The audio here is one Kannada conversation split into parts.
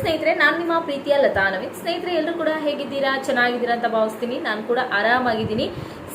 ಸ್ನೇಹಿತರೆ, ನಾನು ನಿಮ್ಮ ಪ್ರೀತಿಯ ಲತಾ ನವೀನ್. ಸ್ನೇಹಿತರೆ, ಎಲ್ಲರೂ ಕೂಡ ಹೇಗಿದ್ದೀರಾ? ಚೆನ್ನಾಗಿದ್ದೀರಾ ಅಂತ ಭಾವಿಸ್ತೀನಿ. ನಾನು ಕೂಡ ಆರಾಮಾಗಿದ್ದೀನಿ.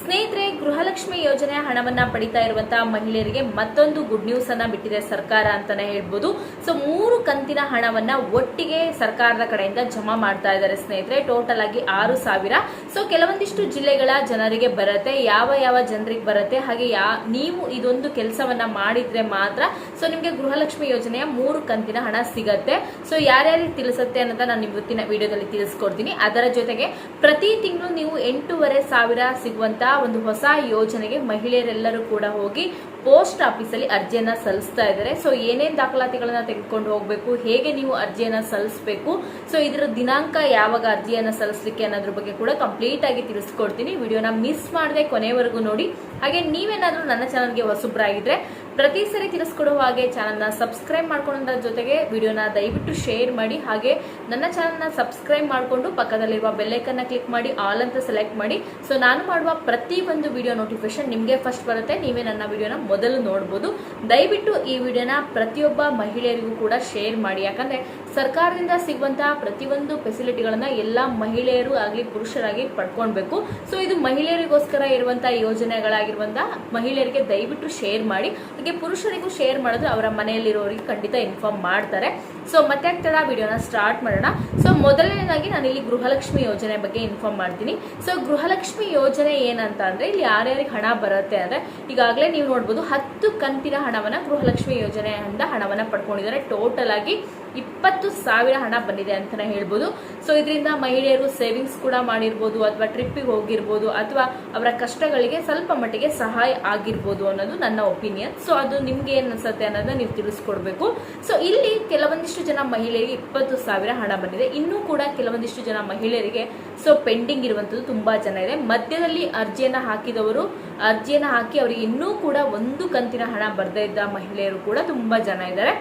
ಸ್ನೇಹಿತರೆ, ಗೃಹಲಕ್ಷ್ಮಿ ಯೋಜನೆ ಹಣವನ್ನ ಪಡಿತಾ ಇರುವಂತಹ ಮಹಿಳೆಯರಿಗೆ ಮತ್ತೊಂದು ಗುಡ್ ನ್ಯೂಸ್ ಅನ್ನ ಬಿಟ್ಟಿದೆ ಸರ್ಕಾರ ಅಂತಾನೆ ಹೇಳ್ಬೋದು. ಸೊ ಮೂರು ಕಂತಿನ ಹಣವನ್ನ ಒಟ್ಟಿಗೆ ಸರ್ಕಾರದ ಕಡೆಯಿಂದ ಜಮಾ ಮಾಡ್ತಾ ಇದ್ದಾರೆ ಸ್ನೇಹಿತರೆ. ಟೋಟಲ್ ಆಗಿ ಆರು ಸಾವಿರ. ಸೊ ಕೆಲವೊಂದಿಷ್ಟು ಜಿಲ್ಲೆಗಳ ಜನರಿಗೆ ಬರುತ್ತೆ, ಯಾವ ಯಾವ ಜನರಿಗೆ ಬರುತ್ತೆ, ಹಾಗೆ ಯಾ, ನೀವು ಇದೊಂದು ಕೆಲಸವನ್ನ ಮಾಡಿದ್ರೆ ಮಾತ್ರ ಸೊ ನಿಮಗೆ ಗೃಹಲಕ್ಷ್ಮಿ ಯೋಜನೆಯ ಮೂರು ಕಂತಿನ ಹಣ ಸಿಗತ್ತೆ. ಸೊ ಯಾರ್ಯಾರಿಗೆ ತಿಳಿಸುತ್ತೆ ಅನ್ನೋದನ್ನ ನಾನು ಇವತ್ತಿನ ವಿಡಿಯೋದಲ್ಲಿ ತಿಳಿಸ್ಕೊಡ್ತೀನಿ. ಅದರ ಜೊತೆಗೆ ಪ್ರತಿ ತಿಂಗಳು ನೀವು ಎಂಟೂವರೆ ಸಾವಿರ ಸಿಗುವಂತಹ ಒಂದು ಹೊಸ ಯೋಜನೆಗೆ ಮಹಿಳೆಯರೆಲ್ಲರೂ ಕೂಡ ಹೋಗಿ ಪೋಸ್ಟ್ ಆಫೀಸಲ್ಲಿ ಅರ್ಜಿಯನ್ನ ಸಲ್ಲಿಸ್ತಾ ಇದ್ದಾರೆ. ಸೊ ಏನೇನು ದಾಖಲಾತಿಗಳನ್ನ ತೆಗೆದುಕೊಂಡು ಹೋಗಬೇಕು, ಹೇಗೆ ನೀವು ಅರ್ಜಿಯನ್ನ ಸಲ್ಲಿಸಬೇಕು ಸೊ ಇದರ ದಿನಾಂಕ ಯಾವಾಗ ಅರ್ಜಿಯನ್ನ ಸಲ್ಲಿಸಲಿಕ್ಕೆ ಅನ್ನೋದ್ರ ಬಗ್ಗೆ ಕೂಡ ಕಂಪ್ಲೀಟ್ ಆಗಿ ತಿಳಿಸ್ಕೊಡ್ತೀನಿ. ವಿಡಿಯೋನ ಮಿಸ್ ಮಾಡದೆ ಕೊನೆವರೆಗೂ ನೋಡಿ. ಹಾಗೆ ನೀವೇನಾದರೂ ನನ್ನ ಚಾನಲ್ಗೆ ಹೊಸಬ್ರಾಗಿದ್ರೆ ಪ್ರತಿ ಸರಿ ತಿಳಿಸ್ಕೊಡುವ ಹಾಗೆ ಚಾನಲ್ನ ಸಬ್ಸ್ಕ್ರೈಬ್ ಮಾಡ್ಕೊಳ್ಳೋದ್ರ ಜೊತೆಗೆ ವಿಡಿಯೋನ ದಯವಿಟ್ಟು ಶೇರ್ ಮಾಡಿ. ಹಾಗೆ ನನ್ನ ಚಾನಲ್ನ ಸಬ್ಸ್ಕ್ರೈಬ್ ಮಾಡಿಕೊಂಡು ಪಕ್ಕದಲ್ಲಿರುವ ಬೆಲ್ಲೈಕನ್ನ ಕ್ಲಿಕ್ ಮಾಡಿ ಆಲ್ ಅಂತ ಸೆಲೆಕ್ಟ್ ಮಾಡಿ. ಸೊ ನಾನು ಮಾಡುವ ಪ್ರತಿ ಒಂದು ವಿಡಿಯೋ ನೋಟಿಫಿಕೇಶನ್ ನಿಮಗೆ ಫಸ್ಟ್ ಬರುತ್ತೆ. ನೀವೇ ನನ್ನ ವಿಡಿಯೋನ ಮೊದಲು ನೋಡ್ಬೋದು. ದಯವಿಟ್ಟು ಈ ವಿಡಿಯೋನ ಪ್ರತಿಯೊಬ್ಬ ಮಹಿಳೆಯರಿಗೂ ಕೂಡ ಶೇರ್ ಮಾಡಿ. ಯಾಕಂದ್ರೆ ಸರ್ಕಾರದಿಂದ ಸಿಗುವಂತಹ ಪ್ರತಿಯೊಂದು ಫೆಸಿಲಿಟಿಗಳನ್ನ ಎಲ್ಲ ಮಹಿಳೆಯರು ಆಗಲಿ ಪುರುಷರಾಗಿ ಪಡ್ಕೊಳ್ಬೇಕು. ಸೊ ಇದು ಮಹಿಳೆಯರಿಗೋಸ್ಕರ ಇರುವಂತಹ ಯೋಜನೆಗಳಾಗಿರುವಂತಹ ಮಹಿಳೆಯರಿಗೆ ದಯವಿಟ್ಟು ಶೇರ್ ಮಾಡಿ. ಹಾಗೆ ಪುರುಷರಿಗೂ ಶೇರ್ ಮಾಡಿದ್ರೆ ಅವರ ಮನೆಯಲ್ಲಿರೋರಿಗೆ ಖಂಡಿತ ಇನ್ಫಾರ್ಮ್ ಮಾಡ್ತಾರೆ. ಸೊ ಮತ್ತೆ ತಡ ವಿಡಿಯೋನ ಸ್ಟಾರ್ಟ್ ಮಾಡೋಣ. ಸೊ ಮೊದಲನೇದಾಗಿ ನಾನು ಇಲ್ಲಿ ಗೃಹಲಕ್ಷ್ಮಿ ಯೋಜನೆ ಬಗ್ಗೆ ಇನ್ಫಾರ್ಮ್ ಮಾಡ್ತೀನಿ. ಸೊ ಗೃಹಲಕ್ಷ್ಮಿ ಯೋಜನೆ ಏನಂತ ಅಂದ್ರೆ ಇಲ್ಲಿ ಯಾರ್ಯಾರಿಗೆ ಹಣ ಬರುತ್ತೆ ಅಂದ್ರೆ ಈಗಾಗಲೇ ನೀವು ನೋಡ್ಬೋದು ಹತ್ತು ಕಂತಿನ ಹಣವನ್ನ ಗೃಹಲಕ್ಷ್ಮಿ ಯೋಜನೆಯಿಂದ ಹಣವನ್ನ ಪಡ್ಕೊಂಡಿದ್ದಾರೆ. ಟೋಟಲ್ ಆಗಿ ಇಪ್ಪತ್ತು ಸಾವಿರ ಹಣ ಬಂದಿದೆ ಅಂತಾನೆ ಹೇಳ್ಬೋದು. ಸೊ ಇದರಿಂದ ಮಹಿಳೆಯರು ಸೇವಿಂಗ್ಸ್ ಕೂಡ ಮಾಡಿರ್ಬೋದು ಅಥವಾ ಟ್ರಿಪ್ಪಿಗೆ ಹೋಗಿರ್ಬೋದು ಅಥವಾ ಅವರ ಕಷ್ಟಗಳಿಗೆ ಸ್ವಲ್ಪ ಮಟ್ಟಿಗೆ ಸಹಾಯ ಆಗಿರ್ಬೋದು ಅನ್ನೋದು ನನ್ನ ಒಪಿನಿಯನ್ ಸೊ ಅದು ನಿಮ್ಗೆ ಏನ್ ಅನ್ಸುತ್ತೆ ಅನ್ನೋದನ್ನ ನೀವು ತಿಳಿಸ್ಕೊಡ್ಬೇಕು. ಸೊ ಇಲ್ಲಿ ಕೆಲವೊಂದಿಷ್ಟು ಜನ ಮಹಿಳೆಯರಿಗೆ ಇಪ್ಪತ್ತು ಸಾವಿರ ಹಣ ಬಂದಿದೆ. ಇನ್ನೂ ಕೂಡ ಕೆಲವೊಂದಿಷ್ಟು ಜನ ಮಹಿಳೆಯರಿಗೆ ಸೊ ಪೆಂಡಿಂಗ್ ಇರುವಂತದ್ದು ತುಂಬಾ ಜನ ಇದೆ. ಮಧ್ಯದಲ್ಲಿ ಅರ್ಜಿಯನ್ನ ಹಾಕಿದವರು, ಅರ್ಜಿಯನ್ನ ಹಾಕಿ ಅವರಿಗೆ ಇನ್ನೂ ಕೂಡ ಒಂದು ಕಂತಿನ ಹಣ ಬರ್ದೇ ಇದ್ದ ಮಹಿಳೆಯರು ಕೂಡ ತುಂಬಾ ಜನ ಇದ್ದಾರೆ.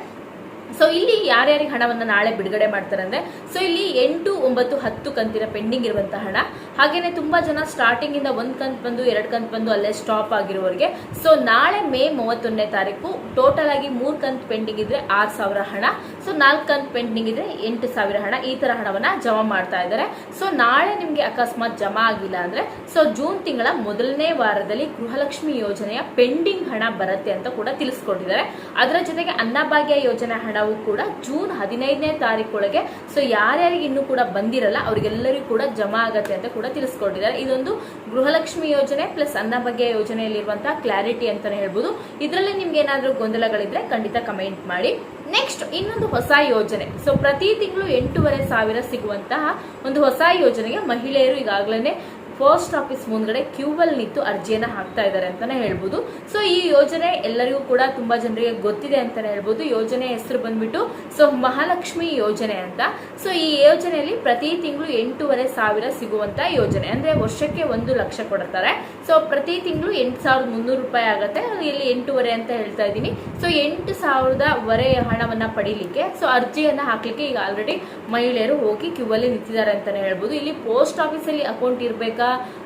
ಸೊ ಇಲ್ಲಿ ಯಾರ್ಯಾರಿಗೆ ಹಣವನ್ನು ನಾಳೆ ಬಿಡುಗಡೆ ಮಾಡ್ತಾರೆ ಅಂದ್ರೆ ಸೊ ಇಲ್ಲಿ ಎಂಟು, ಒಂಬತ್ತು, ಹತ್ತು ಕಂತಿನ ಪೆಂಡಿಂಗ್ ಇರುವಂತಹ ಹಣ. ಹಾಗೇನೆ ತುಂಬಾ ಜನ ಸ್ಟಾರ್ಟಿಂಗ್ ಇಂದ ಒಂದ್ ಕಂತ್ ಬಂದು, ಎರಡು ಕಂತ್ ಬಂದು ಅಲ್ಲೇ ಸ್ಟಾಪ್ ಆಗಿರೋರಿಗೆ. ಸೊ ನಾಳೆ ಮೇ ಮೂವತ್ತೊಂದನೇ ತಾರೀಕು ಟೋಟಲ್ ಆಗಿ ಮೂರ್ ಕಂತ್ ಪೆಂಡಿಂಗ್ ಇದ್ರೆ ಆರ್ ಸಾವಿರ ಹಣ. ಸೊ ನಾಲ್ಕು ಕಂತ್ ಪೆಂಡಿಂಗ್ ಇದ್ರೆ ಎಂಟು ಸಾವಿರ ಹಣ. ಈ ತರ ಹಣವನ್ನ ಜಮಾ ಮಾಡ್ತಾ ಇದ್ದಾರೆ. ಸೊ ನಾಳೆ ನಿಮ್ಗೆ ಅಕಸ್ಮಾತ್ ಜಮಾ ಆಗಿಲ್ಲ ಅಂದ್ರೆ ಸೊ ಜೂನ್ ತಿಂಗಳ ಮೊದಲನೇ ವಾರದಲ್ಲಿ ಗೃಹಲಕ್ಷ್ಮಿ ಯೋಜನೆಯ ಪೆಂಡಿಂಗ್ ಹಣ ಬರುತ್ತೆ ಅಂತ ಕೂಡ ತಿಳಿಸ್ಕೊಂಡಿದ್ದಾರೆ. ಅದರ ಜೊತೆಗೆ ಅನ್ನಭಾಗ್ಯ ಯೋಜನೆ ಹಣವು ಕೂಡ ಜೂನ್ ಹದಿನೈದನೇ ತಾರೀಕೊಳಗೆ. ಸೊ ಯಾರ್ಯಾರಿಗೆ ಇನ್ನೂ ಕೂಡ ಬಂದಿರಲ್ಲ, ಅವರಿಗೆಲ್ಲರಿಗೂ ಕೂಡ ಜಮಾ ಆಗತ್ತೆ ಅಂತ ಕೂಡ ತಿಳಿಸ್ಕೊಂಡಿದ್ದಾರೆ ಇದೊಂದು ಗೃಹಲಕ್ಷ್ಮಿ ಯೋಜನೆ ಪ್ಲಸ್ ಅನ್ನಭಾಗ್ಯ ಯೋಜನೆಯಲ್ಲಿರುವಂತಹ ಕ್ಲಾರಿಟಿ ಅಂತಾನೆ ಹೇಳ್ಬೋದು. ಇದರಲ್ಲಿ ನಿಮ್ಗೆ ಏನಾದರೂ ಗೊಂದಲಗಳಿದ್ರೆ ಖಂಡಿತ ಕಮೆಂಟ್ ಮಾಡಿ. ನೆಕ್ಸ್ಟ್ ಇನ್ನೊಂದು ಹೊಸ ಯೋಜನೆ. ಸೊ ಪ್ರತಿ ತಿಂಗಳು ಎಂಟೂವರೆ ಸಾವಿರ ಸಿಗುವಂತಹ ಒಂದು ಹೊಸ ಯೋಜನೆಗೆ ಮಹಿಳೆಯರು ಈಗಾಗಲೇ ಪೋಸ್ಟ್ ಆಫೀಸ್ ಮುಂದ್ಗಡೆ ಕ್ಯೂ ಅಲ್ಲಿ ನಿಂತು ಅರ್ಜಿಯನ್ನ ಹಾಕ್ತಾ ಇದ್ದಾರೆ ಅಂತಾನೆ ಹೇಳ್ಬೋದು. ಸೊ ಈ ಯೋಜನೆ ಎಲ್ಲರಿಗೂ ಕೂಡ ತುಂಬಾ ಜನರಿಗೆ ಗೊತ್ತಿದೆ ಅಂತಾನೆ ಹೇಳ್ಬೋದು. ಯೋಜನೆ ಹೆಸರು ಬಂದ್ಬಿಟ್ಟು ಸೊ ಮಹಾಲಕ್ಷ್ಮಿ ಯೋಜನೆ ಅಂತ. ಸೊ ಈ ಯೋಜನೆಯಲ್ಲಿ ಪ್ರತಿ ತಿಂಗಳು ಎಂಟೂವರೆ ಸಾವಿರ ಸಿಗುವಂತ ಯೋಜನೆ. ಅಂದ್ರೆ ವರ್ಷಕ್ಕೆ ಒಂದು ಲಕ್ಷ ಕೊಡ್ತಾರೆ. ಸೊ ಪ್ರತಿ ತಿಂಗಳು ಎಂಟು ಸಾವಿರದ ಮುನ್ನೂರು ರೂಪಾಯಿ ಆಗುತ್ತೆ. ಇಲ್ಲಿ ಎಂಟೂವರೆ ಅಂತ ಹೇಳ್ತಾ ಇದ್ದೀನಿ. ಸೊ ಎಂಟು ಸಾವಿರದವರೆ ಹಣವನ್ನ ಪಡಿಲಿಕ್ಕೆ ಸೊ ಅರ್ಜಿಯನ್ನ ಹಾಕ್ಲಿಕ್ಕೆ ಈಗ ಆಲ್ರೆಡಿ ಮಹಿಳೆಯರು ಹೋಗಿ ಕ್ಯೂ ಅಲ್ಲಿ ನಿಂತಿದ್ದಾರೆ ಅಂತಾನೆ ಹೇಳ್ಬೋದು. ಇಲ್ಲಿ ಪೋಸ್ಟ್ ಆಫೀಸಲ್ಲಿ ಅಕೌಂಟ್ ಇರ್ಬೇಕಾ?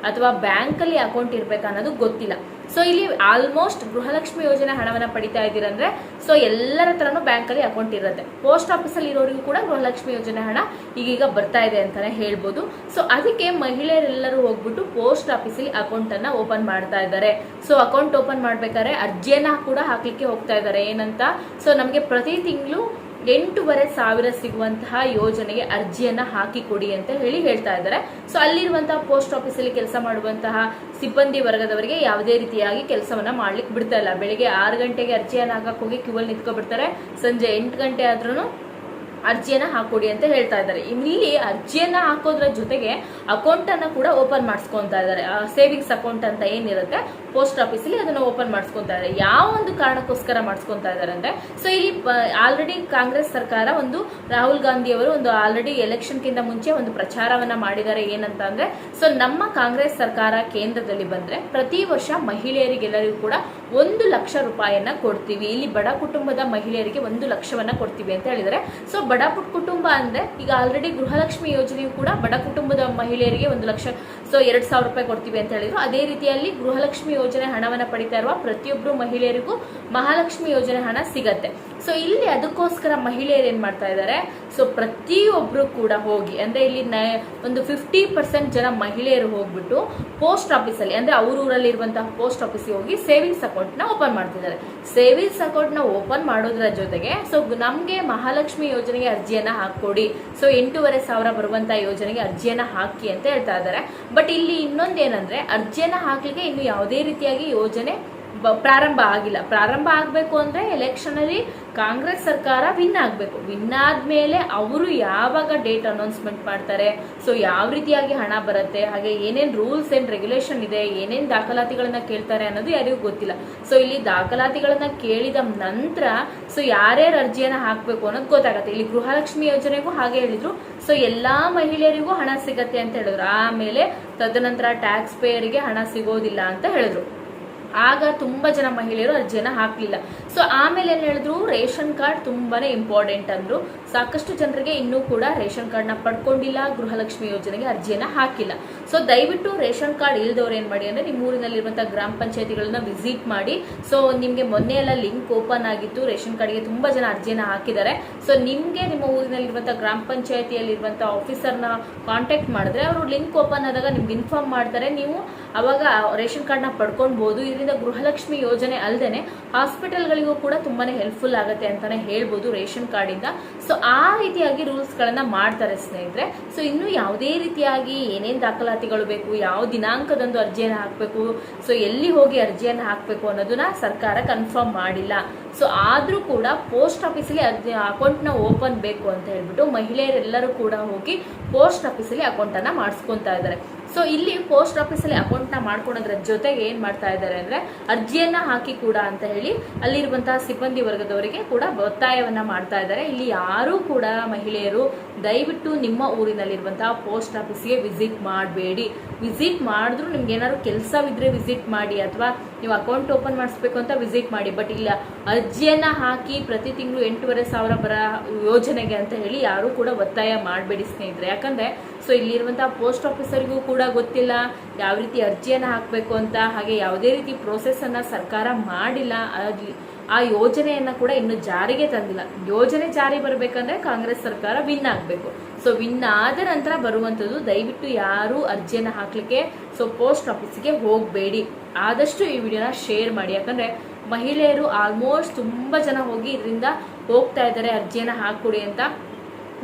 ಅಥವಾ ಬ್ಯಾಂಕ್ ಅಲ್ಲಿ ಅಕೌಂಟ್ ಇರಬೇಕಾ ಅನ್ನೋದು ಗೊತ್ತಿಲ್ಲ. ಸೊ ಇಲ್ಲಿ ಆಲ್ಮೋಸ್ಟ್ ಗೃಹಲಕ್ಷ್ಮಿ ಯೋಜನೆ ಹಣವನ್ನ ಪಡಿತಾ ಇದ್ದೀರಂದ್ರೆ ಸೊ ಎಲ್ಲರ ಹತ್ರನೂ ಬ್ಯಾಂಕ್ ಅಲ್ಲಿ ಅಕೌಂಟ್ ಇರುತ್ತೆ. ಪೋಸ್ಟ್ ಆಫೀಸಲ್ಲಿ ಇರೋರಿಗೂ ಕೂಡ ಗೃಹಲಕ್ಷ್ಮಿ ಯೋಜನೆ ಹಣ ಈಗೀಗ ಬರ್ತಾ ಇದೆ ಅಂತಾನೆ ಹೇಳ್ಬೋದು. ಸೊ ಅದಕ್ಕೆ ಮಹಿಳೆಯರೆಲ್ಲರೂ ಹೋಗ್ಬಿಟ್ಟು ಪೋಸ್ಟ್ ಆಫೀಸಲ್ಲಿ ಅಕೌಂಟ್ ಅನ್ನ ಓಪನ್ ಮಾಡ್ತಾ ಇದ್ದಾರೆ. ಸೊ ಅಕೌಂಟ್ ಓಪನ್ ಮಾಡ್ಬೇಕಾದ್ರೆ ಅರ್ಜಿಯನ್ನ ಕೂಡ ಹಾಕ್ಲಿಕ್ಕೆ ಹೋಗ್ತಾ ಇದ್ದಾರೆ. ಏನಂತ? ಸೊ ನಮಗೆ ಪ್ರತಿ ತಿಂಗಳು ಎಂಟೂವರೆ ಸಾವಿರ ಸಿಗುವಂತಹ ಯೋಜನೆಗೆ ಅರ್ಜಿಯನ್ನ ಹಾಕಿ ಕೊಡಿ ಅಂತ ಹೇಳಿ ಹೇಳ್ತಾ ಇದ್ದಾರೆ. ಸೊ ಅಲ್ಲಿರುವಂತಹ ಪೋಸ್ಟ್ ಆಫೀಸಲ್ಲಿ ಕೆಲಸ ಮಾಡುವಂತಹ ಸಿಬ್ಬಂದಿ ವರ್ಗದವರಿಗೆ ಯಾವುದೇ ರೀತಿಯಾಗಿ ಕೆಲಸವನ್ನ ಮಾಡ್ಲಿಕ್ಕೆ ಬಿಡ್ತಾ ಇಲ್ಲ. ಬೆಳಿಗ್ಗೆ ಆರು ಗಂಟೆಗೆ ಅರ್ಜಿಯನ್ನ ಹಾಕಕ್ ಹೋಗಿ ಕ್ಯೂ ಅಲ್ಲಿ ನಿಂತ್ಕೊಬಿಡ್ತಾರೆ. ಸಂಜೆ ಎಂಟು ಗಂಟೆ ಆದ್ರೂ ಅರ್ಜಿಯನ್ನ ಹಾಕೊಡಿ ಅಂತ ಹೇಳ್ತಾ ಇದ್ದಾರೆ. ಇಲ್ಲಿ ಅರ್ಜಿಯನ್ನ ಹಾಕೋದ್ರ ಜೊತೆಗೆ ಅಕೌಂಟ್ ಅನ್ನ ಕೂಡ ಓಪನ್ ಮಾಡಿಸ್ಕೊಂತ ಇದ್ದಾರೆ. ಸೇವಿಂಗ್ಸ್ ಅಕೌಂಟ್ ಅಂತ ಏನಿರುತ್ತೆ ಪೋಸ್ಟ್ ಆಫೀಸಲ್ಲಿ ಅದನ್ನ ಓಪನ್ ಮಾಡಿಸ್ಕೊತಾ ಇದ್ದಾರೆ. ಯಾವ ಒಂದು ಕಾರಣಕ್ಕೋಸ್ಕರ ಮಾಡಿಸ್ಕೊತಾ ಇದ್ದಾರೆ ಅಂದ್ರೆ ಸೊ ಇಲ್ಲಿ ಆಲ್ರೆಡಿ ಕಾಂಗ್ರೆಸ್ ಸರ್ಕಾರ ಒಂದು ರಾಹುಲ್ ಗಾಂಧಿ ಅವರು ಒಂದು ಆಲ್ರೆಡಿ ಎಲೆಕ್ಷನ್ ಕಿಂತ ಮುಂಚೆ ಒಂದು ಪ್ರಚಾರವನ್ನ ಮಾಡಿದ್ದಾರೆ ಏನಂತ ಅಂದ್ರೆ ಸೊ ನಮ್ಮ ಕಾಂಗ್ರೆಸ್ ಸರ್ಕಾರ ಕೇಂದ್ರದಲ್ಲಿ ಬಂದ್ರೆ ಪ್ರತಿ ವರ್ಷ ಮಹಿಳೆಯರಿಗೆಲ್ಲರಿಗೂ ಕೂಡ ಒಂದು ಲಕ್ಷ ರೂಪಾಯಿಯನ್ನ ಕೊಡ್ತೀವಿ. ಇಲ್ಲಿ ಬಡ ಕುಟುಂಬದ ಮಹಿಳೆಯರಿಗೆ ಒಂದು ಲಕ್ಷವನ್ನ ಕೊಡ್ತೀವಿ ಅಂತ ಹೇಳಿದರೆ ಸೊ ಬಡ ಕುಟುಂಬ ಅಂದ್ರೆ ಈಗ ಆಲ್ರೆಡಿ ಗೃಹಲಕ್ಷ್ಮಿ ಯೋಜನೆಯು ಕೂಡ ಬಡ ಕುಟುಂಬದ ಮಹಿಳೆಯರಿಗೆ ಒಂದು ಲಕ್ಷ ಸೊ ಎರಡು ಸಾವಿರ ರೂಪಾಯಿ ಕೊಡ್ತೀವಿ ಅಂತ ಹೇಳಿದ್ರು. ಅದೇ ರೀತಿಯಲ್ಲಿ ಗೃಹಲಕ್ಷ್ಮಿ ಯೋಜನೆ ಹಣವನ್ನು ಪಡಿತಾ ಇರುವ ಪ್ರತಿಯೊಬ್ಬರು ಮಹಿಳೆಯರಿಗೂ ಮಹಾಲಕ್ಷ್ಮಿ ಯೋಜನೆ ಹಣ ಸಿಗತ್ತೆ. ಸೊ ಇಲ್ಲಿ ಅದಕ್ಕೋಸ್ಕರ ಮಹಿಳೆಯರು ಏನ್ ಮಾಡ್ತಾ ಇದ್ದಾರೆ ಸೊ ಪ್ರತಿಯೊಬ್ರು ಕೂಡ ಹೋಗಿ, ಅಂದ್ರೆ ಇಲ್ಲಿ ಒಂದು ಫಿಫ್ಟಿ ಪರ್ಸೆಂಟ್ ಜನ ಮಹಿಳೆಯರು ಹೋಗ್ಬಿಟ್ಟು ಪೋಸ್ಟ್ ಆಫೀಸಲ್ಲಿ ಅಂದ್ರೆ ಅವ್ರ ಊರಲ್ಲಿ ಇರುವಂತಹ ಪೋಸ್ಟ್ ಆಫೀಸಿಗೆ ಹೋಗಿ ಸೇವಿಂಗ್ಸ್ ಅಕೌಂಟ್ನ ಓಪನ್ ಮಾಡ್ತಿದ್ದಾರೆ. ಸೇವಿಂಗ್ಸ್ ಅಕೌಂಟ್ನ ಓಪನ್ ಮಾಡೋದ್ರ ಜೊತೆಗೆ ಸೊ ನಮ್ಗೆ ಮಹಾಲಕ್ಷ್ಮಿ ಯೋಜನೆಗೆ ಅರ್ಜಿಯನ್ನ ಹಾಕೊಡಿ ಸೊ ಎಂಟೂವರೆ ಸಾವಿರ ಬರುವಂತ ಯೋಜನೆಗೆ ಅರ್ಜಿಯನ್ನ ಹಾಕಿ ಅಂತ ಹೇಳ್ತಾ ಇದ್ದಾರೆ ಬಟ್ ಇಲ್ಲಿ ಇನ್ನೊಂದೇನಂದ್ರೆ, ಅರ್ಜಿಯನ್ನ ಹಾಕ್ಲಿಕ್ಕೆ ಇನ್ನು ಯಾವುದೇ ರೀತಿಯಾಗಿ ಯೋಜನೆ ಪ್ರಾರಂಭ ಆಗಿಲ್ಲ. ಪ್ರಾರಂಭ ಆಗಬೇಕು ಅಂದ್ರೆ ಎಲೆಕ್ಷನ್ ಅಲ್ಲಿ ಕಾಂಗ್ರೆಸ್ ಸರ್ಕಾರ ವಿನ್ ಆಗಬೇಕು. ವಿನ್ ಆದಮೇಲೆ ಅವರು ಯಾವಾಗ ಡೇಟ್ ಅನೌನ್ಸ್ಮೆಂಟ್ ಮಾಡ್ತಾರೆ? ಸೊ ಯಾವ ರೀತಿಯಾಗಿ ಹಣ ಬರುತ್ತೆ? ಹಾಗೆ ಏನೇನ್ ರೂಲ್ಸ್ ಅಂಡ್ ರೆಗ್ಯುಲೇಷನ್ ಇದೆ? ಏನೇನ್ ದಾಖಲಾತಿಗಳನ್ನ ಕೇಳ್ತಾರೆ ಅನ್ನೋದು ಯಾರಿಗೂ ಗೊತ್ತಿಲ್ಲ. ಸೊ ಇಲ್ಲಿ ದಾಖಲಾತಿಗಳನ್ನ ಕೇಳಿದ ನಂತರ ಸೊ ಯಾರ್ಯಾರು ಅರ್ಜಿಯನ್ನ ಹಾಕ್ಬೇಕು ಅನ್ನೋದು ಗೊತ್ತಾಗುತ್ತೆ. ಇಲ್ಲಿ ಗೃಹಲಕ್ಷ್ಮಿ ಯೋಜನೆಗೂ ಹಾಗೆ ಹೇಳಿದ್ರು. ಸೊ ಎಲ್ಲಾ ಮಹಿಳೆಯರಿಗೂ ಹಣ ಸಿಗತ್ತೆ ಅಂತ ಹೇಳಿದ್ರು. ಆಮೇಲೆ ತದನಂತರ ಟ್ಯಾಕ್ಸ್ ಪೇಯರಿಗೆ ಹಣ ಸಿಗೋದಿಲ್ಲ ಅಂತ ಹೇಳಿದ್ರು. ಆಗ ತುಂಬಾ ಜನ ಮಹಿಳೆಯರು ಅರ್ಜಿಯನ್ನ ಹಾಕ್ಲಿಲ್ಲ. ಸೊ ಆಮೇಲೆ ಏನ್ ಹೇಳಿದ್ರು, ರೇಷನ್ ಕಾರ್ಡ್ ತುಂಬಾನೇ ಇಂಪಾರ್ಟೆಂಟ್ ಅಂದ್ರು. ಸಾಕಷ್ಟು ಜನರಿಗೆ ಇನ್ನೂ ಕೂಡ ರೇಷನ್ ಕಾರ್ಡ್ನ ಪಡ್ಕೊಂಡಿಲ್ಲ, ಗೃಹಲಕ್ಷ್ಮಿ ಯೋಜನೆಗೆ ಅರ್ಜಿಯನ್ನ ಹಾಕಿಲ್ಲ. ಸೊ ದಯವಿಟ್ಟು ರೇಷನ್ ಕಾರ್ಡ್ ಇಲ್ದವ್ರು ಏನ್ ಮಾಡಿ ಅಂದ್ರೆ ನಿಮ್ಮ ಊರಿನಲ್ಲಿರುವಂತಹ ಗ್ರಾಮ ಪಂಚಾಯತಿಗಳನ್ನ ವಿಸಿಟ್ ಮಾಡಿ. ಸೊ ನಿಮ್ಗೆ ಮೊನ್ನೆ ಎಲ್ಲ ಲಿಂಕ್ ಓಪನ್ ಆಗಿತ್ತು, ರೇಷನ್ ಕಾರ್ಡ್ಗೆ ತುಂಬಾ ಜನ ಅರ್ಜಿಯನ್ನ ಹಾಕಿದ್ದಾರೆ. ಸೊ ನಿಮ್ಗೆ ನಿಮ್ಮ ಊರಿನಲ್ಲಿರುವಂತಹ ಗ್ರಾಮ ಪಂಚಾಯತಿಯಲ್ಲಿರುವಂತಹ ಆಫೀಸರ್ನ ಕಾಂಟ್ಯಾಕ್ಟ್ ಮಾಡಿದ್ರೆ, ಅವರು ಲಿಂಕ್ ಓಪನ್ ಆದಾಗ ನಿಮ್ಗೆ ಇನ್ಫಾರ್ಮ್ ಮಾಡ್ತಾರೆ. ನೀವು ಅವಾಗ ರೇಷನ್ ಕಾರ್ಡ್ನ ಪಡ್ಕೊಳ್ಬೋದು. ಇದರಿಂದ ಗೃಹಲಕ್ಷ್ಮಿ ಯೋಜನೆ ಅಲ್ಲದೆ ಹಾಸ್ಪಿಟಲ್ಗಳಿಗೂ ಕೂಡ ತುಂಬಾನೇ ಹೆಲ್ಪ್ಫುಲ್ ಆಗುತ್ತೆ ಅಂತಾನೆ ಹೇಳ್ಬೋದು ರೇಷನ್ ಕಾರ್ಡಿಂದ. ಸೊ ಆ ರೀತಿಯಾಗಿ ರೂಲ್ಸ್ ಗಳನ್ನ ಮಾಡ್ತಾರೆ ಸ್ನೇಹಿತರೆ. ಸೊ ಇನ್ನು ಯಾವುದೇ ರೀತಿಯಾಗಿ ಏನೇನ್ ದಾಖಲಾತಿಗಳು ಬೇಕು, ಯಾವ ದಿನಾಂಕದಂದು ಅರ್ಜಿಯನ್ನು ಹಾಕಬೇಕು ಸೊ ಎಲ್ಲಿ ಹೋಗಿ ಅರ್ಜಿಯನ್ನು ಹಾಕಬೇಕು ಅನ್ನೋದನ್ನ ಸರ್ಕಾರ ಕನ್ಫರ್ಮ್ ಮಾಡಿಲ್ಲ. ಸೊ ಆದ್ರೂ ಕೂಡ ಪೋಸ್ಟ್ ಆಫೀಸಲ್ಲಿ ಅರ್ಜಿ ಅಕೌಂಟ್ನ ಓಪನ್ ಬೇಕು ಅಂತ ಹೇಳ್ಬಿಟ್ಟು ಮಹಿಳೆಯರೆಲ್ಲರೂ ಕೂಡ ಹೋಗಿ ಪೋಸ್ಟ್ ಆಫೀಸಲ್ಲಿ ಅಕೌಂಟನ್ನು ಮಾಡಿಸ್ಕೊತಾ ಇದ್ದಾರೆ. ಸೊ ಇಲ್ಲಿ ಪೋಸ್ಟ್ ಆಫೀಸಲ್ಲಿ ಅಕೌಂಟ್ನ ಮಾಡ್ಕೊಳೋದ್ರ ಜೊತೆಗೆ ಏನ್ ಮಾಡ್ತಾ ಇದ್ದಾರೆ ಅಂದ್ರೆ ಅರ್ಜಿಯನ್ನ ಹಾಕಿ ಕೂಡ ಅಂತ ಹೇಳಿ ಅಲ್ಲಿರುವಂತಹ ಸಿಬ್ಬಂದಿ ವರ್ಗದವರಿಗೆ ಕೂಡ ಒತ್ತಾಯವನ್ನ ಮಾಡ್ತಾ ಇದ್ದಾರೆ. ಇಲ್ಲಿ ಯಾರೂ ಕೂಡ ಮಹಿಳೆಯರು ದಯವಿಟ್ಟು ನಿಮ್ಮ ಊರಿನಲ್ಲಿರುವಂತಹ ಪೋಸ್ಟ್ ಆಫೀಸ್ಗೆ ವಿಸಿಟ್ ಮಾಡಬೇಡಿ. ವಿಸಿಟ್ ಮಾಡಿದ್ರು ನಿಮ್ಗೆ ಏನಾದ್ರು ಕೆಲಸವಿದ್ರೆ ವಿಸಿಟ್ ಮಾಡಿ ಅಥವಾ ನೀವು ಅಕೌಂಟ್ ಓಪನ್ ಮಾಡಿಸ್ಬೇಕು ಅಂತ ವಿಸಿಟ್ ಮಾಡಿ. ಬಟ್ ಇಲ್ಲ, ಅರ್ಜಿಯನ್ನ ಹಾಕಿ ಪ್ರತಿ ತಿಂಗಳು ಎಂಟೂವರೆ ಸಾವಿರ ಬರ ಯೋಜನೆಗೆ ಅಂತ ಹೇಳಿ ಯಾರೂ ಕೂಡ ಒತ್ತಾಯ ಮಾಡಬೇಡಿ ಸ್ನೇಹಿತರೆ. ಯಾಕಂದ್ರೆ ಸೊ ಇಲ್ಲಿರುವಂಥ ಪೋಸ್ಟ್ ಆಫೀಸರ್ಗೂ ಕೂಡ ಗೊತ್ತಿಲ್ಲ ಯಾವ ರೀತಿ ಅರ್ಜಿಯನ್ನ ಹಾಕಬೇಕು ಅಂತ, ಹಾಗೆ ಯಾವುದೇ ರೀತಿ ಪ್ರೋಸೆಸ್ ಅನ್ನ ಸರ್ಕಾರ ಮಾಡಿಲ್ಲ. ಅದ್- ಆ ಯೋಜನೆಯನ್ನ ಕೂಡ ಇನ್ನು ಜಾರಿಗೆ ತಂದಿಲ್ಲ. ಯೋಜನೆ ಜಾರಿ ಬರಬೇಕಂದ್ರೆ ಕಾಂಗ್ರೆಸ್ ಸರ್ಕಾರ ವಿನ್ ಆಗಬೇಕು. ಸೊ ವಿನ್ ಆದ ನಂತರ ಬರುವಂಥದ್ದು ದಯವಿಟ್ಟು ಯಾರು ಅರ್ಜಿಯನ್ನ ಹಾಕ್ಲಿಕ್ಕೆ ಸೊ ಪೋಸ್ಟ್ ಆಫೀಸಿಗೆ ಹೋಗಬೇಡಿ. ಆದಷ್ಟು ಈ ವಿಡಿಯೋನ ಶೇರ್ ಮಾಡಿ. ಯಾಕಂದ್ರೆ ಮಹಿಳೆಯರು ಆಲ್ಮೋಸ್ಟ್ ತುಂಬಾ ಜನ ಹೋಗಿ ಇದರಿಂದ ಹೋಗ್ತಾ ಇದ್ದಾರೆ, ಅರ್ಜಿಯನ್ನ ಹಾಕೊಡಿ ಅಂತ.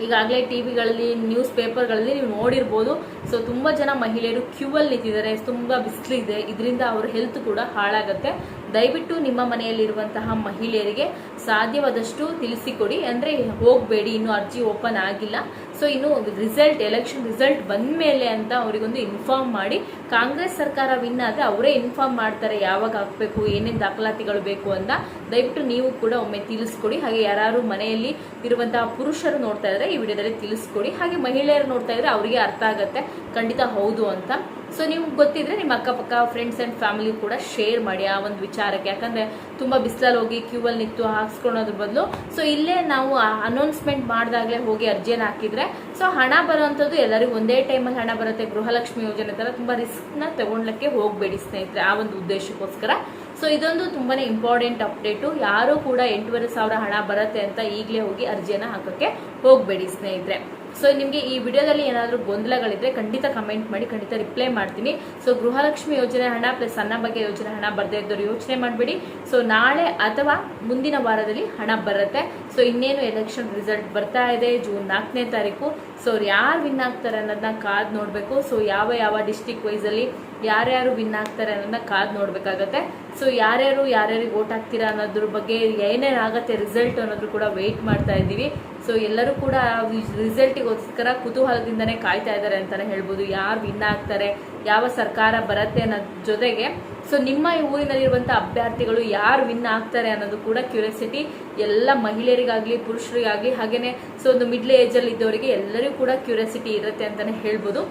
ಈಗಾಗಲೇ ಟಿವಿಗಳಲ್ಲಿ ನ್ಯೂಸ್ ಪೇಪರ್ಗಳಲ್ಲಿ ನೀವು ನೋಡಿರ್ಬೋದು. ಸೊ ತುಂಬಾ ಜನ ಮಹಿಳೆಯರು ಕ್ಯೂ ಅಲ್ಲಿ ನಿಂತಿದ್ದಾರೆ. ತುಂಬಾ ಬಿಸಿಲಿದೆ ಇದರಿಂದ ಅವ್ರ ಹೆಲ್ತ್ ಕೂಡ ಹಾಳಾಗುತ್ತೆ. ದಯವಿಟ್ಟು ನಿಮ್ಮ ಮನೆಯಲ್ಲಿರುವಂತಹ ಮಹಿಳೆಯರಿಗೆ ಸಾಧ್ಯವಾದಷ್ಟು ತಿಳಿಸಿಕೊಡಿ. ಅಂದ್ರೆ ಹೋಗಬೇಡಿ, ಇನ್ನು ಅರ್ಜಿ ಓಪನ್ ಆಗಿಲ್ಲ. ಸೊ ಇನ್ನು ರಿಸಲ್ಟ್ ಎಲೆಕ್ಷನ್ ರಿಸಲ್ಟ್ ಬಂದ ಮೇಲೆ ಅಂತ ಅವರಿಗೊಂದು ಇನ್ಫಾರ್ಮ್ ಮಾಡಿ, ಕಾಂಗ್ರೆಸ್ ಸರ್ಕಾರ ವಿನ್ ಆದರೆ ಅವರೇ ಇನ್ಫಾರ್ಮ್ ಮಾಡ್ತಾರೆ ಯಾವಾಗ ಹಾಕಬೇಕು ಏನೇನು ದಾಖಲಾತಿಗಳು ಬೇಕು ಅಂತ. ದಯವಿಟ್ಟು ನೀವು ಕೂಡ ಒಮ್ಮೆ ತಿಳಿಸ್ಕೊಡಿ. ಹಾಗೆ ಯಾರು ಮನೆಯಲ್ಲಿ ಇರುವಂತಹ ಪುರುಷರು ನೋಡ್ತಾ ಇದ್ರೆ ಈ ವಿಡಿಯೋದಲ್ಲಿ ತಿಳಿಸ್ಕೊಡಿ. ಹಾಗೆ ಮಹಿಳೆಯರು ನೋಡ್ತಾ ಇದ್ರೆ ಅವರಿಗೆ ಅರ್ಥ ಆಗತ್ತೆ. ಖಂಡಿತ ಹೌದು ಅಂತ. ಸೊ ನೀವು ಗೊತ್ತಿದ್ರೆ ನಿಮ್ಮ ಅಕ್ಕಪಕ್ಕ ಫ್ರೆಂಡ್ಸ್ ಅಂಡ್ ಫ್ಯಾಮಿಲಿ ಕೂಡ ಶೇರ್ ಮಾಡಿ ಆ ಒಂದು ವಿಚಾರಕ್ಕೆ. ಯಾಕಂದ್ರೆ ತುಂಬಾ ಬಿಸಿಲಲ್ಲಿ ಹೋಗಿ ಕ್ಯೂ ಅಲ್ಲಿ ನಿಂತು ಹಾಕ್ಸ್ಕೊಳೋದ್ರ ಬದಲು. ಸೊ ಇಲ್ಲೇ ನಾವು ಅನೌನ್ಸ್ಮೆಂಟ್ ಮಾಡಿದಾಗಲೇ ಹೋಗಿ ಅರ್ಜಿಯನ್ನು ಹಾಕಿದ್ರೆ ಸೊ ಹಣ ಬರೋವಂಥದ್ದು ಎಲ್ಲರಿಗೂ ಒಂದೇ ಟೈಮಲ್ಲಿ ಹಣ ಬರುತ್ತೆ. ಗೃಹಲಕ್ಷ್ಮಿ ಯೋಜನೆ ತರ ತುಂಬ ರಿಸ್ಕ್ನ ತಗೊಳ್ಲಿಕ್ಕೆ ಹೋಗಬೇಡಿ ಸ್ನೇಹಿತರೆ, ಆ ಒಂದು ಉದ್ದೇಶಕ್ಕೋಸ್ಕರ. ಸೊ ಇದೊಂದು ತುಂಬಾನೇ ಇಂಪಾರ್ಟೆಂಟ್ ಅಪ್ಡೇಟು ಯಾರು ಕೂಡ ಎಂಟೂವರೆ ಸಾವಿರ ಹಣ ಬರುತ್ತೆ ಅಂತ ಈಗಲೇ ಹೋಗಿ ಅರ್ಜಿಯನ್ನು ಹಾಕೋಕ್ಕೆ ಹೋಗಬೇಡಿ ಸ್ನೇಹಿತರೆ. ಸೊ ನಿಮಗೆ ಈ ವಿಡಿಯೋದಲ್ಲಿ ಏನಾದರೂ ಗೊಂದಲಗಳಿದ್ರೆ ಖಂಡಿತ ಕಮೆಂಟ್ ಮಾಡಿ, ಖಂಡಿತ ರಿಪ್ಲೈ ಮಾಡ್ತೀನಿ. ಸೊ ಗೃಹಲಕ್ಷ್ಮಿ ಯೋಜನೆ ಹಣ ಪ್ಲಸ್ ಬಗ್ಗೆ ಯೋಜನೆ ಹಣ ಬರದೇ ಇದ್ದವರು ಯೋಚನೆ ಮಾಡಬೇಡಿ. ಸೊ ನಾಳೆ ಅಥವಾ ಮುಂದಿನ ವಾರದಲ್ಲಿ ಹಣ ಬರುತ್ತೆ. ಸೊ ಇನ್ನೇನು ಎಲೆಕ್ಷನ್ ರಿಸಲ್ಟ್ ಬರ್ತಾ ಇದೆ ಜೂನ್ ನಾಲ್ಕನೇ ತಾರೀಕು. ಸೊ ಯಾರು ವಿನ್ ಆಗ್ತಾರೆ ಅನ್ನೋದನ್ನ ಕಾದ್ ನೋಡಬೇಕು. ಸೊ ಯಾವ ಯಾವ ಡಿಸ್ಟಿಕ್ ವೈಸಲ್ಲಿ ಯಾರ್ಯಾರು ವಿನ್ ಆಗ್ತಾರೆ ಅನ್ನೋದನ್ನ ಕಾದ್ ನೋಡ್ಬೇಕಾಗತ್ತೆ. ಸೊ ಯಾರ್ಯಾರು ಯಾರ್ಯಾರಿಗೆ ಓಟ್ ಹಾಕ್ತೀರಾ ಅನ್ನೋದ್ರ ಬಗ್ಗೆ ಏನೇನಾಗತ್ತೆ ರಿಸಲ್ಟ್ ಅನ್ನೋದು ಕೂಡ ವೆಯ್ಟ್ ಮಾಡ್ತಾ ಇದ್ದೀವಿ. ಸೊ ಎಲ್ಲರೂ ಕೂಡ ರಿಸಲ್ಟಿಗೋಸ್ಕರ ಕುತೂಹಲದಿಂದನೇ ಕಾಯ್ತಾ ಇದ್ದಾರೆ ಅಂತಾನೆ ಹೇಳ್ಬೋದು. ಯಾರು ವಿನ್ ಆಗ್ತಾರೆ, ಯಾವ ಸರ್ಕಾರ ಬರುತ್ತೆ ಅನ್ನೋದ್ ಜೊತೆಗೆ ಸೊ ನಿಮ್ಮ ಈ ಊರಿನಲ್ಲಿರುವಂಥ ಅಭ್ಯರ್ಥಿಗಳು ಯಾರು ವಿನ್ ಆಗ್ತಾರೆ ಅನ್ನೋದು ಕೂಡ ಕ್ಯೂರಿಯಾಸಿಟಿ ಎಲ್ಲ ಮಹಿಳೆಯರಿಗಾಗಲಿ, ಪುರುಷರಿಗಾಗಲಿ, ಹಾಗೇನೆ ಸೊ ಒಂದು ಮಿಡ್ಲ್ ಏಜಲ್ಲಿ ಇದ್ದವರಿಗೆ ಎಲ್ಲರಿಗೂ ಕೂಡ ಕ್ಯೂರಿಯಾಸಿಟಿ ಇರುತ್ತೆ ಅಂತಾನೆ ಹೇಳ್ಬೋದು.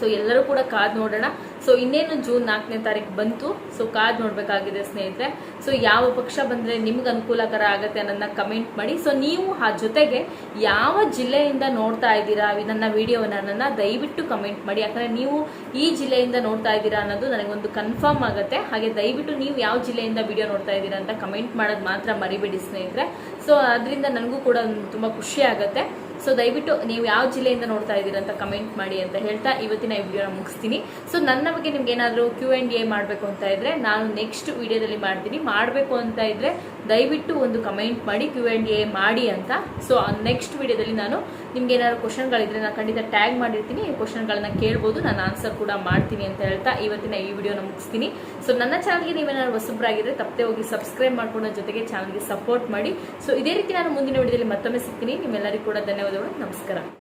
ಸೊ ಎಲ್ಲರೂ ಕೂಡ ಕಾದ್ ನೋಡೋಣ. ಸೊ ಇನ್ನೇನು ಜೂನ್ ನಾಲ್ಕನೇ ತಾರೀಕು ಬಂತು. ಸೊ ಕಾದ್ ನೋಡ್ಬೇಕಾಗಿದೆ ಸ್ನೇಹಿತರೆ. ಸೊ ಯಾವ ಪಕ್ಷ ಬಂದ್ರೆ ನಿಮ್ಗೆ ಅನುಕೂಲಕರ ಆಗುತ್ತೆ ಅನ್ನೋದನ್ನ ಕಮೆಂಟ್ ಮಾಡಿ. ಸೊ ನೀವು ಆ ಜೊತೆಗೆ ಯಾವ ಜಿಲ್ಲೆಯಿಂದ ನೋಡ್ತಾ ಇದ್ದೀರಾ ನನ್ನ ವಿಡಿಯೋನ ದಯವಿಟ್ಟು ಕಮೆಂಟ್ ಮಾಡಿ. ಯಾಕಂದರೆ ನೀವು ಈ ಜಿಲ್ಲೆಯಿಂದ ನೋಡ್ತಾ ಇದ್ದೀರಾ ಅನ್ನೋದು ನನಗೊಂದು ಕನ್ಫರ್ಮ್ ಆಗುತ್ತೆ. ಹಾಗೆ ದಯವಿಟ್ಟು ನೀವು ಯಾವ ಜಿಲ್ಲೆಯಿಂದ ವಿಡಿಯೋ ನೋಡ್ತಾ ಇದ್ದೀರಾ ಅಂತ ಕಮೆಂಟ್ ಮಾಡೋದು ಮಾತ್ರ ಮರಿಬೇಡಿ ಸ್ನೇಹಿತರೆ. ಸೊ ಅದರಿಂದ ನನಗೂ ಕೂಡ ತುಂಬಾ ಖುಷಿ ಆಗುತ್ತೆ. ಸೊ ದಯವಿಟ್ಟು ನೀವು ಯಾವ ಜಿಲ್ಲೆಯಿಂದ ನೋಡ್ತಾ ಇದ್ದೀರಾ ಅಂತ ಕಮೆಂಟ್ ಮಾಡಿ ಅಂತ ಹೇಳ್ತಾ ಇವತ್ತಿನ ಈ ಮುಗಿಸ್ತೀನಿ. ಸೊ ನನ್ನ ಬಗ್ಗೆ ನಿಮ್ಗೆ ಏನಾದರೂ ಕ್ಯೂ ಆ್ಯಂಡ್ ಎ ಮಾಡಬೇಕು ಅಂತ ಇದ್ರೆ, ನಾನು ನೆಕ್ಸ್ಟ್ ವಿಡಿಯೋದಲ್ಲಿ ಮಾಡ್ತೀನಿ. ಮಾಡಬೇಕು ಅಂತ ಇದ್ರೆ ದಯವಿಟ್ಟು ಒಂದು ಕಮೆಂಟ್ ಮಾಡಿ ಕ್ಯೂ ಆ್ಯಂಡ್ ಎ ಮಾಡಿ ಅಂತ. ಸೊ ನೆಕ್ಸ್ಟ್ ವಿಡಿಯೋದಲ್ಲಿ ನಾನು ನಿಮ್ಗೆ ಏನಾದ್ರು ಕ್ವಶನ್ಗಳಿದ್ರೆ ನಾನು ಖಂಡಿತ ಟ್ಯಾಗ್ ಮಾಡಿರ್ತೀನಿ. ಕ್ವಶನ್ಗಳನ್ನ ಕೇಳ್ಬೋದು, ನಾನು ಆನ್ಸರ್ ಕೂಡ ಮಾಡ್ತೀನಿ ಅಂತ ಹೇಳ್ತಾ ಇವತ್ತಿನ ಈ ವಿಡಿಯೋನ ಮುಗಿಸ್ತೀನಿ. ಸೊ ನನ್ನ ಚಾನಲ್ಗೆ ನೀವೇನಾದ್ರು ಹೊಸಬ್ರಾಗಿದ್ರೆ ತಪ್ಪದೆ ಹೋಗಿ ಸಬ್ಸ್ಕ್ರೈಬ್ ಮಾಡ್ಕೊಂಡು ಜೊತೆಗೆ ಚಾನಲ್ಗೆ ಸಪೋರ್ಟ್ ಮಾಡಿ. ಸೊ ಇದೇ ರೀತಿ ನಾನು ಮುಂದಿನ ವಿಡಿಯೋದಲ್ಲಿ ಮತ್ತೊಮ್ಮೆ ಸಿಗ್ತೀನಿ. ನಿಮ್ಮೆಲ್ಲರಿಗೂ ಕೂಡ ಧನ್ಯವಾದಗಳು. ನಮಸ್ಕಾರ.